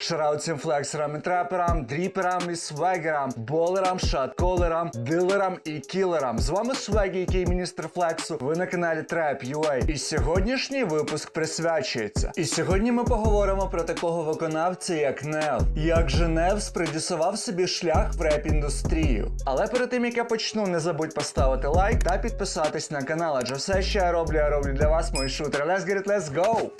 Шараут цим флексерам і треперам, дріперам і свегерам, болерам, шатколерам, дилерам і кілерам. З вами Свегі, який міністр флексу. Ви на каналі Trap UA. І сьогоднішній випуск присвячується. І сьогодні ми поговоримо про такого виконавця, як Нев. Як же Нев спродюсував собі шлях в реп-індустрію. Але перед тим як я почну, не забудь поставити лайк та підписатись на канал, адже все, що я роблю, я роблю для вас, мої шутери. Let's get it, let's go!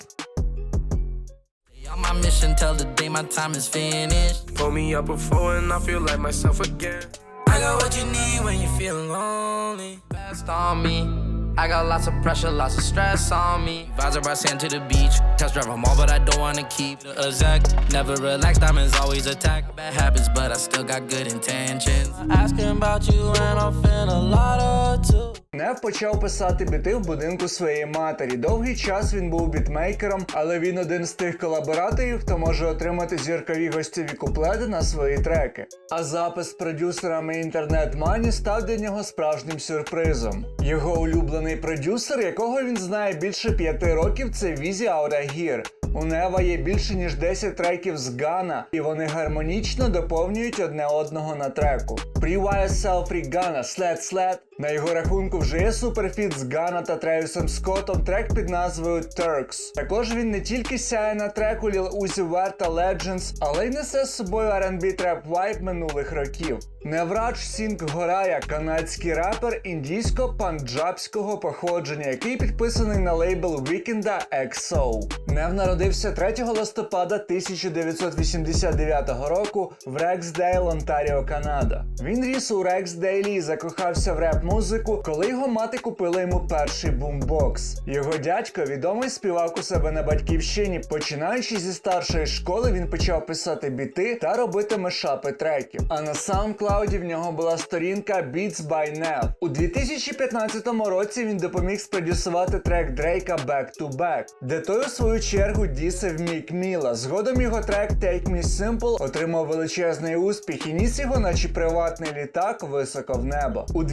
My mission till the day my time is finished. Pull me up before and I feel like myself again. I got what you need when you feel lonely. Best on me. I got lots of pressure, lots of stress on me. Are by sand to the beach. Test drive them all, but I don't wanna keep the exact. Never relax, diamonds always attack. Bad habits, but I still got good intentions. Asking about you and I'm feeling a lot of two. Нев почав писати біти в будинку своєї матері. Довгий час він був бітмейкером, але він один з тих колабораторів, хто може отримати зіркові гостєві куплети на свої треки. А запис з продюсерами інтернет Мані став для нього справжнім сюрпризом. Його улюблений продюсер, якого він знає більше п'яти років, це Візі Аурагір. У Нева є більше ніж 10 треків з Гана, і вони гармонічно доповнюють одне одного на треку. Free YSL Free Ghana Sled Sled. На його рахунку вже є суперфіт з Гана та Тревісом Скоттом трек під назвою Turks. Також він не тільки сяє на треку Lil Uzi Vert та Legends, але й несе з собою R&B треп вайб минулих років. Неврач Сінг Горая, канадський рапер індійсько-панджабського походження, який підписаний на лейбл Вікенда XO. Нев народився 3 листопада 1989 року в Рексдейл, Онтаріо, Канада. Він ріс у Рексдейлі і закохався в реп-музику, коли його мати купила йому перший бумбокс. Його дядько відомий співак у себе на батьківщині. Починаючи зі старшої школи, він почав писати біти та робити мешапи треків. А на SoundCloud в нього була сторінка Beats by Nev. У 2015 році він допоміг спродюсувати трек Дрейка Back to Back, де той у свою чергу дісив Мік Міла. Згодом його трек Take Me Simple отримав величезний успіх і ніс його, наче приватний літак, високо в небо. У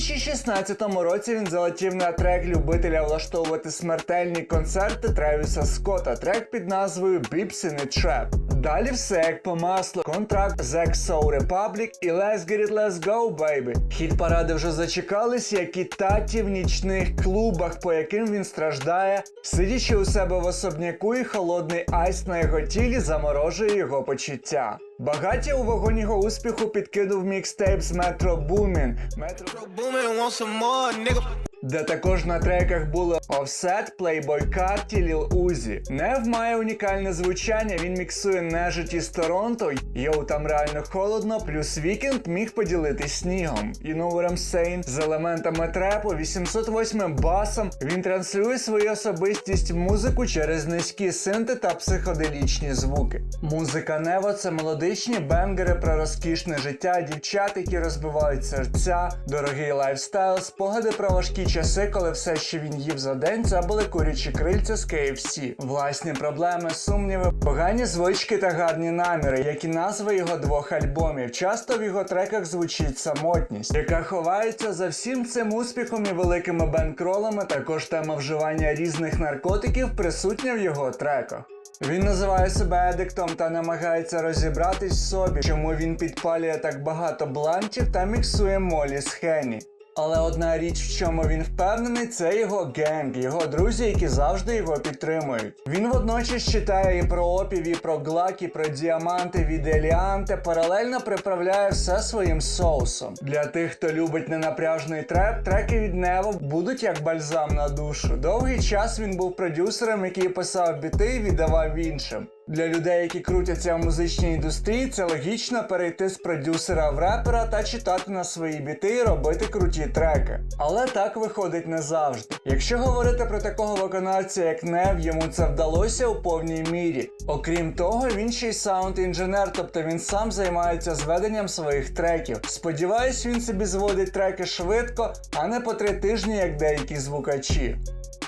2016 році він залетів на трек любителя влаштовувати смертельні концерти Тревіса Скотта. Трек під назвою Bips in Trap. Далі все як по маслу. Контракт з XO Republic і Let's Get It Let's Go, baby. Хіт паради вже зачекались, як і таті в нічних клубах, по яким він страждає, сидячи у себе в особняку, і холодний айс на його тілі заморожує його почуття. Багаті у вогонь його успіху підкинув мікстейп з Metro Boomin. Metro Booming, want some more, nigga. Де також на треках були Offset, Playboy Carti, Lil Uzi. Нев має унікальне звучання, він міксує нежиті з Торонто, йоу там реально холодно, плюс Вікенд міг поділитись снігом. You what I'm saying? З елементами трепу, 808 басом, він транслює свою особистість в музику через низькі синти та психоделічні звуки. Музика Нево це мелодичні бенгери про розкішне життя, дівчат, які розбивають серця, дорогий лайфстайл, спогади про важкі часи, коли все, що він їв за день, це були курячі крильця з KFC. Власні проблеми, сумніви, погані звички та гарні наміри, як і назви його двох альбомів. Часто в його треках звучить самотність, яка ховається за всім цим успіхом і великими бенкролами. Також тема вживання різних наркотиків присутня в його треках. Він називає себе адиктом та намагається розібратись в собі, чому він підпалює так багато блантів та міксує молі з Хені. Але одна річ, в чому він впевнений, це його генг, його друзі, які завжди його підтримують. Він водночас читає і про опів, і про глак, і про діаманти від Еліанте, паралельно приправляє все своїм соусом. Для тих, хто любить ненапряжний треп, треки від Нево будуть як бальзам на душу. Довгий час він був продюсером, який писав біти і віддавав іншим. Для людей, які крутяться в музичній індустрії, це логічно перейти з продюсера в репера та читати на свої біти і робити круті треки. Але так виходить не завжди. Якщо говорити про такого виконавця, як Нев, йому це вдалося у повній мірі. Окрім того, він ще й саунд-інженер, тобто він сам займається зведенням своїх треків. Сподіваюсь, він собі зводить треки швидко, а не по три тижні, як деякі звукачі.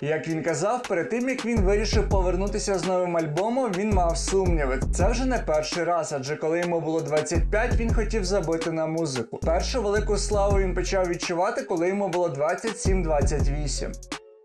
Як він казав, перед тим як він вирішив повернутися з новим альбомом, він мав сумніви. Це вже не перший раз, адже коли йому було 25, він хотів забити на музику. Першу велику славу він почав відчувати, коли йому було 27-28.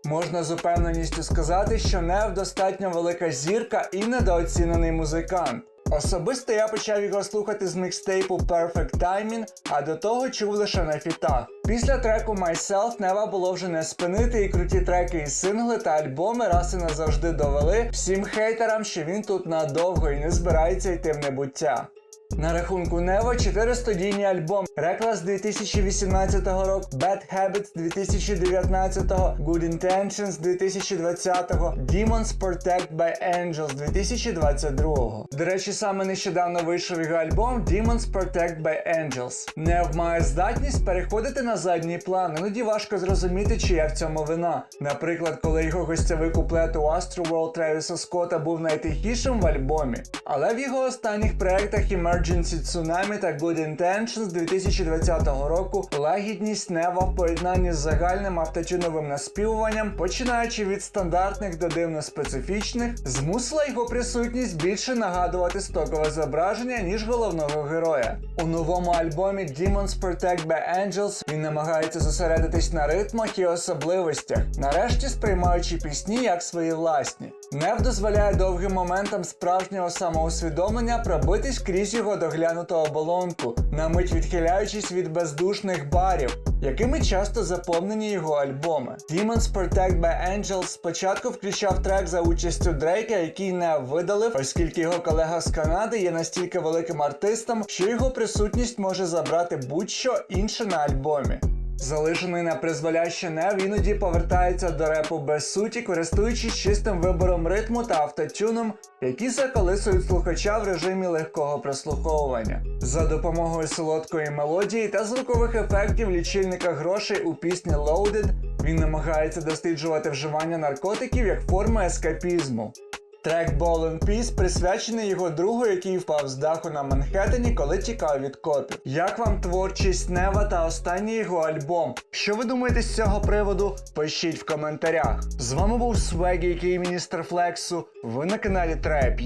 Можна з упевненістю сказати, що Нев достатньо велика зірка і недооцінений музикант. Особисто я почав його слухати з мікстейпу Perfect Timing, а до того чув лише на фітах. Після треку Myself Нева було вже не спинити і круті треки і сингли та альбоми раз і назавжди довели всім хейтерам, що він тут надовго і не збирається йти в небуття. На рахунку Нево 4 студійні альбоми Reckless 2018 року, Bad Habits 2019, Good Intentions 2020, Demons Protect by Angels 2022. До речі, саме нещодавно вийшов його альбом Demons Protect by Angels. Нев має здатність переходити на задній план. Іноді важко зрозуміти, чия в цьому вина. Наприклад, коли його гостєвий куплет у Astroworld Тревіса Скотта був найтихішим в альбомі. Але в його останніх проектах Emergency Tsunami та Good Intentions 2020 року лагідність Нева в поєднанні з загальним автотюновим наспівуванням, починаючи від стандартних до дивно специфічних, змусила його присутність більше нагадувати стокове зображення, ніж головного героя. У новому альбомі Demons Protect by Angels він намагається зосередитись на ритмах і особливостях, нарешті сприймаючи пісні як свої власні. Нев дозволяє довгим моментам справжнього самоусвідомлення пробитись крізь його доглянуту оболонку, на мить відхиляючись від бездушних барів, якими часто заповнені його альбоми. Demons Protect by Angels спочатку включав трек за участю Дрейка, який не видалив, оскільки його колега з Канади є настільки великим артистом, що його присутність може забрати будь-що інше на альбомі. Залишений на призволяще Нев іноді повертається до репу без суті, користуючись чистим вибором ритму та автотюном, які заколисують слухача в режимі легкого прослуховування. За допомогою солодкої мелодії та звукових ефектів лічильника грошей у пісні Loaded він намагається досліджувати вживання наркотиків як форму ескапізму. Трек Ball and Peace присвячений його другу, який впав з даху на Манхеттені, коли тікав від копів. Як вам творчість Нева та останній його альбом? Що ви думаєте з цього приводу? Пишіть в коментарях. З вами був Свегі, який міністр Флексу. Ви на каналі Trap.